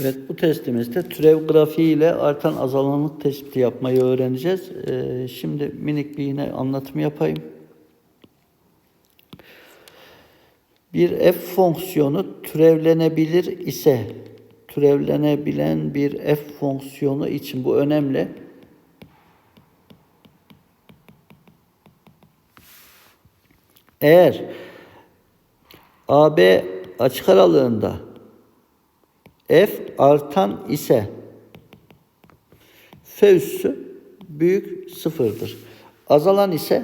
Evet bu testimizde türev grafiği ile artan azalanlık tespiti yapmayı öğreneceğiz. Ee, şimdi minik bir yine anlatım yapayım. Bir f fonksiyonu türevlenebilir ise türevlenebilen bir f fonksiyonu için bu önemli. Eğer AB açık aralığında f artan ise f üssü büyük sıfırdır. Azalan ise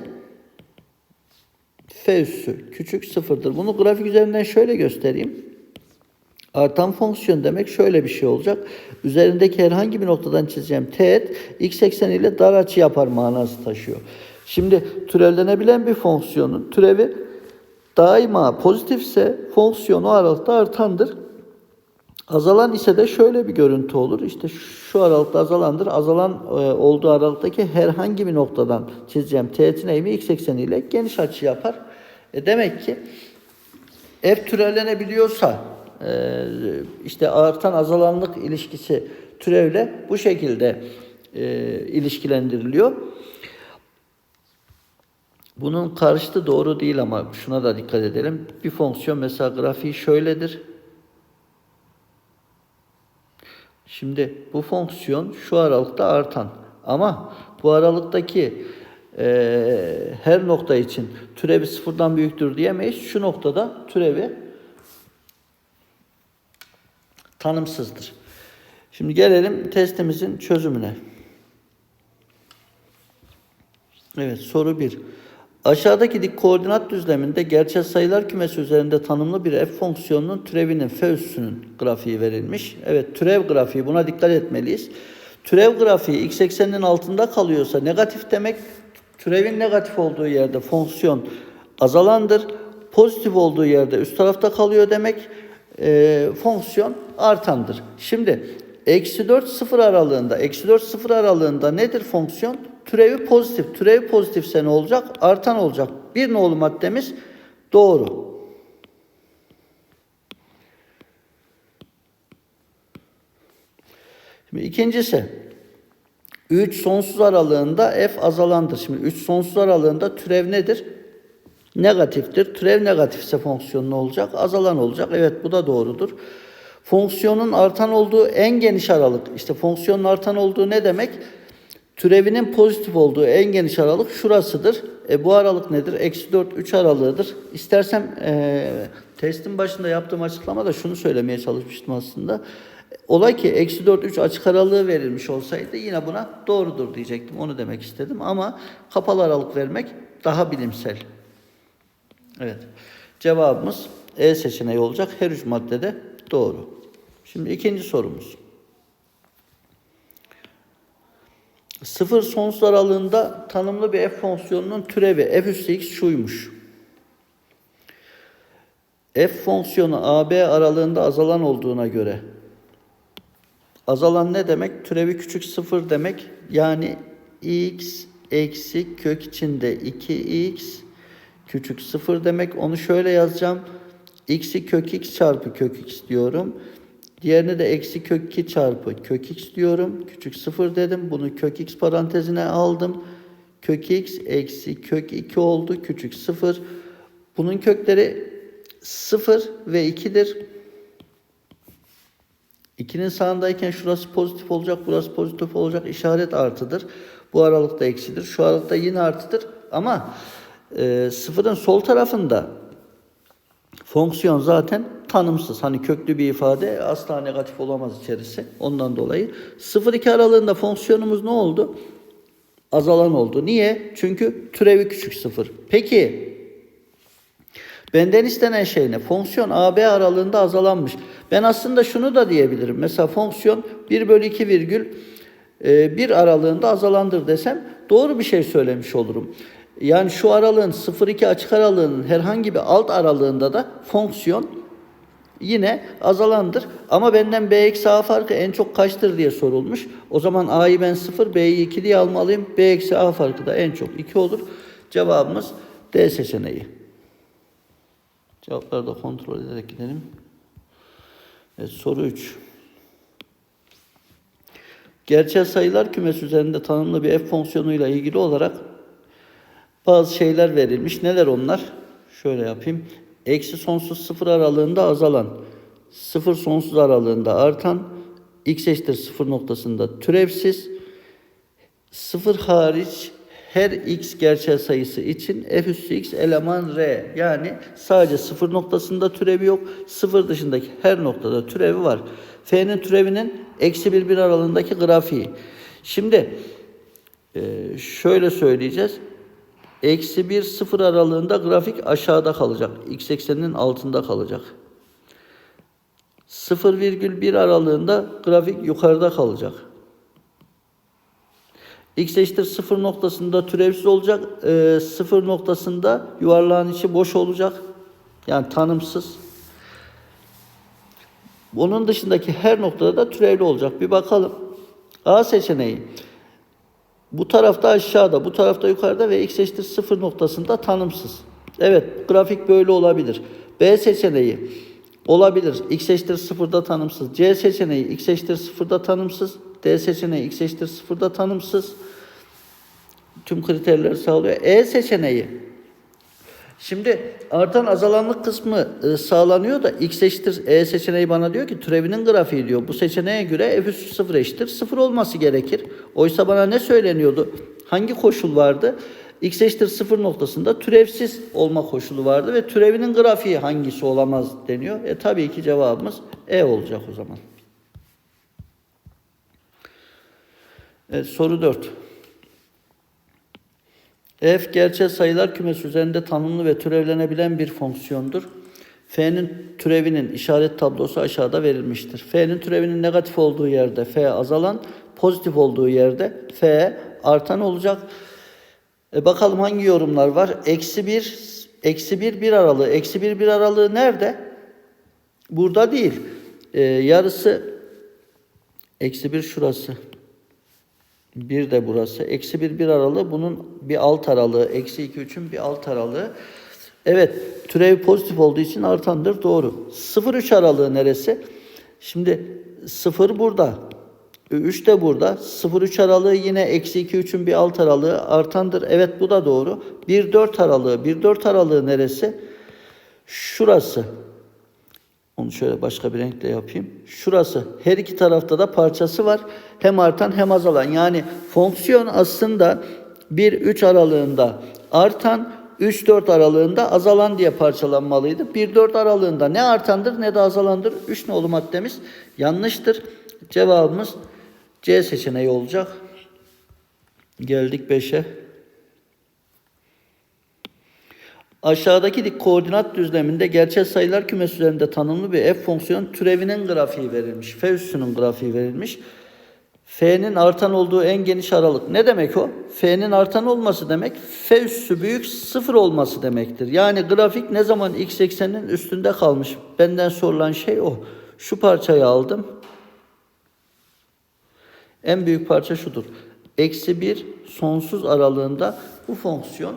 f üssü küçük sıfırdır. Bunu grafik üzerinden şöyle göstereyim. Artan fonksiyon demek şöyle bir şey olacak. Üzerindeki herhangi bir noktadan çizeceğim teğet x ekseni ile dar açı yapar manası taşıyor. Şimdi türevlenebilen bir fonksiyonun türevi daima pozitifse fonksiyonu aralıkta artandır. Azalan ise de şöyle bir görüntü olur. İşte şu aralıkta azalandır. Azalan e, olduğu aralıktaki herhangi bir noktadan çizeceğim teğetin eğimi x ekseniyle geniş açı yapar. E demek ki f türevlenebiliyorsa e, işte artan azalanlık ilişkisi türevle bu şekilde e, ilişkilendiriliyor. Bunun karşıtı doğru değil ama şuna da dikkat edelim. Bir fonksiyon mesela grafiği şöyledir. Şimdi bu fonksiyon şu aralıkta artan ama bu aralıktaki e, her nokta için türevi sıfırdan büyüktür diyemeyiz. Şu noktada türevi tanımsızdır. Şimdi gelelim testimizin çözümüne. Evet soru 1. Aşağıdaki dik koordinat düzleminde gerçel sayılar kümesi üzerinde tanımlı bir f fonksiyonunun türevinin f üssünün grafiği verilmiş. Evet türev grafiği buna dikkat etmeliyiz. Türev grafiği x ekseninin altında kalıyorsa negatif demek türevin negatif olduğu yerde fonksiyon azalandır. Pozitif olduğu yerde üst tarafta kalıyor demek e, fonksiyon artandır. Şimdi eksi 4 sıfır aralığında eksi 4 sıfır aralığında nedir fonksiyon? Türevi pozitif. Türevi pozitifse ne olacak? Artan olacak. Bir nolu maddemiz doğru. Şimdi ikincisi 3 sonsuz aralığında f azalandır. Şimdi 3 sonsuz aralığında türev nedir? Negatiftir. Türev negatifse fonksiyon ne olacak? Azalan olacak. Evet bu da doğrudur. Fonksiyonun artan olduğu en geniş aralık. İşte fonksiyonun artan olduğu ne demek? Türevinin pozitif olduğu en geniş aralık şurasıdır. E, bu aralık nedir? Eksi 4, 3 aralığıdır. İstersem e, testin başında yaptığım açıklamada şunu söylemeye çalışmıştım aslında. Olay ki eksi 4, 3 açık aralığı verilmiş olsaydı yine buna doğrudur diyecektim. Onu demek istedim ama kapalı aralık vermek daha bilimsel. Evet. Cevabımız E seçeneği olacak. Her üç maddede doğru. Şimdi ikinci sorumuz. Sıfır sonsuz aralığında tanımlı bir f fonksiyonunun türevi f üssü x şuymuş. f fonksiyonu AB aralığında azalan olduğuna göre azalan ne demek? Türevi küçük sıfır demek. Yani x eksi kök içinde 2x küçük sıfır demek. Onu şöyle yazacağım. x'i kök x çarpı kök x diyorum. Diğerini de eksi kök 2 çarpı kök x diyorum. Küçük sıfır dedim. Bunu kök x parantezine aldım. Kök x eksi kök 2 oldu. Küçük sıfır. Bunun kökleri 0 ve 2'dir. 2'nin sağındayken şurası pozitif olacak, burası pozitif olacak. İşaret artıdır. Bu aralıkta eksidir. Şu aralıkta yine artıdır. Ama e, sıfırın sol tarafında fonksiyon zaten tanımsız. Hani köklü bir ifade asla negatif olamaz içerisi. Ondan dolayı 0-2 aralığında fonksiyonumuz ne oldu? Azalan oldu. Niye? Çünkü türevi küçük sıfır. Peki benden istenen şey ne? Fonksiyon AB aralığında azalanmış. Ben aslında şunu da diyebilirim. Mesela fonksiyon 1 bölü 2 virgül 1 aralığında azalandır desem doğru bir şey söylemiş olurum. Yani şu aralığın 0-2 açık aralığının herhangi bir alt aralığında da fonksiyon yine azalandır. Ama benden B eksi A farkı en çok kaçtır diye sorulmuş. O zaman A'yı ben 0, B'yi 2 diye almalıyım. B eksi A farkı da en çok 2 olur. Cevabımız D seçeneği. Cevapları da kontrol ederek gidelim. Evet, soru 3. Gerçel sayılar kümesi üzerinde tanımlı bir f fonksiyonuyla ilgili olarak bazı şeyler verilmiş. Neler onlar? Şöyle yapayım. Eksi sonsuz sıfır aralığında azalan, sıfır sonsuz aralığında artan, x eşittir sıfır noktasında türevsiz, sıfır hariç her x gerçel sayısı için f üssü x eleman r. Yani sadece sıfır noktasında türevi yok. Sıfır dışındaki her noktada türevi var. F'nin türevinin eksi bir bir aralığındaki grafiği. Şimdi e, şöyle söyleyeceğiz. Eksi 1 sıfır aralığında grafik aşağıda kalacak. X ekseninin altında kalacak. 0,1 aralığında grafik yukarıda kalacak. X eşittir 0 noktasında türevsiz olacak. E, 0 noktasında yuvarlağın içi boş olacak. Yani tanımsız. Onun dışındaki her noktada da türevli olacak. Bir bakalım. A seçeneği. Bu tarafta aşağıda, bu tarafta yukarıda ve x eşittir 0 noktasında tanımsız. Evet, grafik böyle olabilir. B seçeneği olabilir. X eşittir 0'da tanımsız. C seçeneği x eşittir 0'da tanımsız. D seçeneği x eşittir 0'da tanımsız. Tüm kriterleri sağlıyor. E seçeneği Şimdi artan azalanlık kısmı e, sağlanıyor da x eşittir e seçeneği bana diyor ki türevinin grafiği diyor. Bu seçeneğe göre f üssü 0 eşittir 0 olması gerekir. Oysa bana ne söyleniyordu? Hangi koşul vardı? x eşittir 0 noktasında türevsiz olma koşulu vardı ve türevinin grafiği hangisi olamaz deniyor. E tabii ki cevabımız e olacak o zaman. Evet, soru 4. F gerçel sayılar kümesi üzerinde tanımlı ve türevlenebilen bir fonksiyondur. F'nin türevinin işaret tablosu aşağıda verilmiştir. F'nin türevinin negatif olduğu yerde F azalan, pozitif olduğu yerde F artan olacak. E bakalım hangi yorumlar var? Eksi 1, eksi 1, 1 aralığı. Eksi 1, 1 aralığı nerede? Burada değil. E, yarısı eksi 1 şurası. Bir de burası. Eksi bir bir aralığı bunun bir alt aralığı. Eksi iki üçün bir alt aralığı. Evet türev pozitif olduğu için artandır. Doğru. 0-3 aralığı neresi? Şimdi 0 burada. 3 de burada. 0-3 aralığı yine eksi 2 üçün bir alt aralığı artandır. Evet bu da doğru. 1-4 aralığı. 1-4 aralığı neresi? Şurası. Onu şöyle başka bir renkle yapayım. Şurası. Her iki tarafta da parçası var. Hem artan hem azalan. Yani fonksiyon aslında 1-3 aralığında artan, 3-4 aralığında azalan diye parçalanmalıydı. 1-4 aralığında ne artandır ne de azalandır. 3 nolu maddemiz yanlıştır. Cevabımız C seçeneği olacak. Geldik 5'e. Aşağıdaki dik koordinat düzleminde gerçel sayılar kümesi üzerinde tanımlı bir f fonksiyon türevinin grafiği verilmiş. F üssünün grafiği verilmiş. F'nin artan olduğu en geniş aralık. Ne demek o? F'nin artan olması demek F üssü büyük sıfır olması demektir. Yani grafik ne zaman x ekseninin üstünde kalmış. Benden sorulan şey o. Şu parçayı aldım. En büyük parça şudur. Eksi bir sonsuz aralığında bu fonksiyon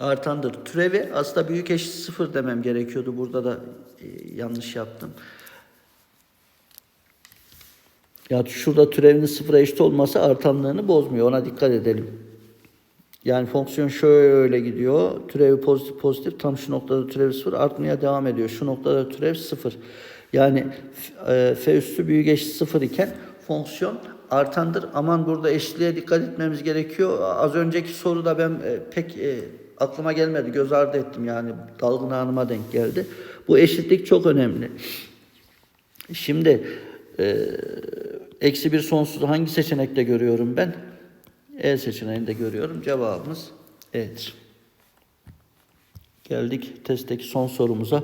artandır. Türevi aslında büyük eşit sıfır demem gerekiyordu. Burada da e, yanlış yaptım. Ya şurada türevinin sıfıra eşit olması artanlığını bozmuyor. Ona dikkat edelim. Yani fonksiyon şöyle gidiyor. Türevi pozitif pozitif. Tam şu noktada türev sıfır artmaya devam ediyor. Şu noktada türev sıfır. Yani e, f üstü büyük eşit sıfır iken fonksiyon artandır. Aman burada eşitliğe dikkat etmemiz gerekiyor. Az önceki soruda ben e, pek aklıma gelmedi. Göz ardı ettim yani dalgın anıma denk geldi. Bu eşitlik çok önemli. Şimdi e, eksi bir sonsuzu hangi seçenekte görüyorum ben? E seçeneğinde görüyorum. Cevabımız E'dir. Geldik testteki son sorumuza.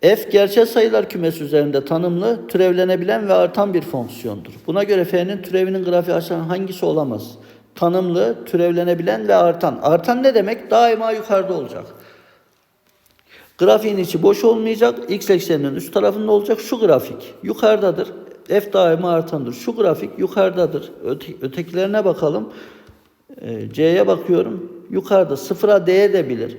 F gerçel sayılar kümesi üzerinde tanımlı, türevlenebilen ve artan bir fonksiyondur. Buna göre F'nin türevinin grafiği aşağı hangisi olamaz? Tanımlı, türevlenebilen ve artan. Artan ne demek? Daima yukarıda olacak. Grafiğin içi boş olmayacak. X ekseninin üst tarafında olacak. Şu grafik yukarıdadır. F daima artandır. Şu grafik yukarıdadır. Öte, ötekilerine bakalım. E, C'ye bakıyorum. Yukarıda. Sıfıra D'ye de bilir.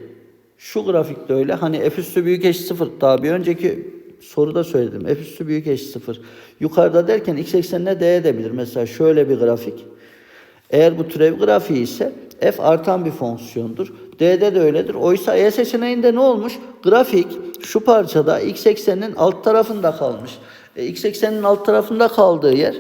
Şu grafikte öyle. Hani F üstü büyük eşit sıfır. Daha bir önceki soruda söyledim. F üssü büyük eşit 0. Yukarıda derken x eksenine d edebilir. Mesela şöyle bir grafik. Eğer bu türev grafiği ise f artan bir fonksiyondur. D'de de öyledir. Oysa E seçeneğinde ne olmuş? Grafik şu parçada x ekseninin alt tarafında kalmış. E, x ekseninin alt tarafında kaldığı yer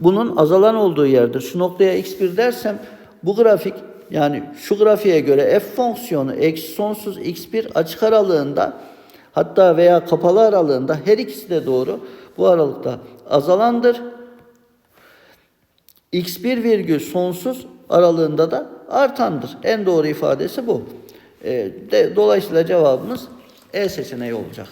bunun azalan olduğu yerdir. Şu noktaya x1 dersem bu grafik yani şu grafiğe göre f fonksiyonu eksi sonsuz x1 açık aralığında hatta veya kapalı aralığında her ikisi de doğru. Bu aralıkta azalandır. X1 virgül sonsuz aralığında da artandır. En doğru ifadesi bu. E, de, dolayısıyla cevabımız E seçeneği olacak.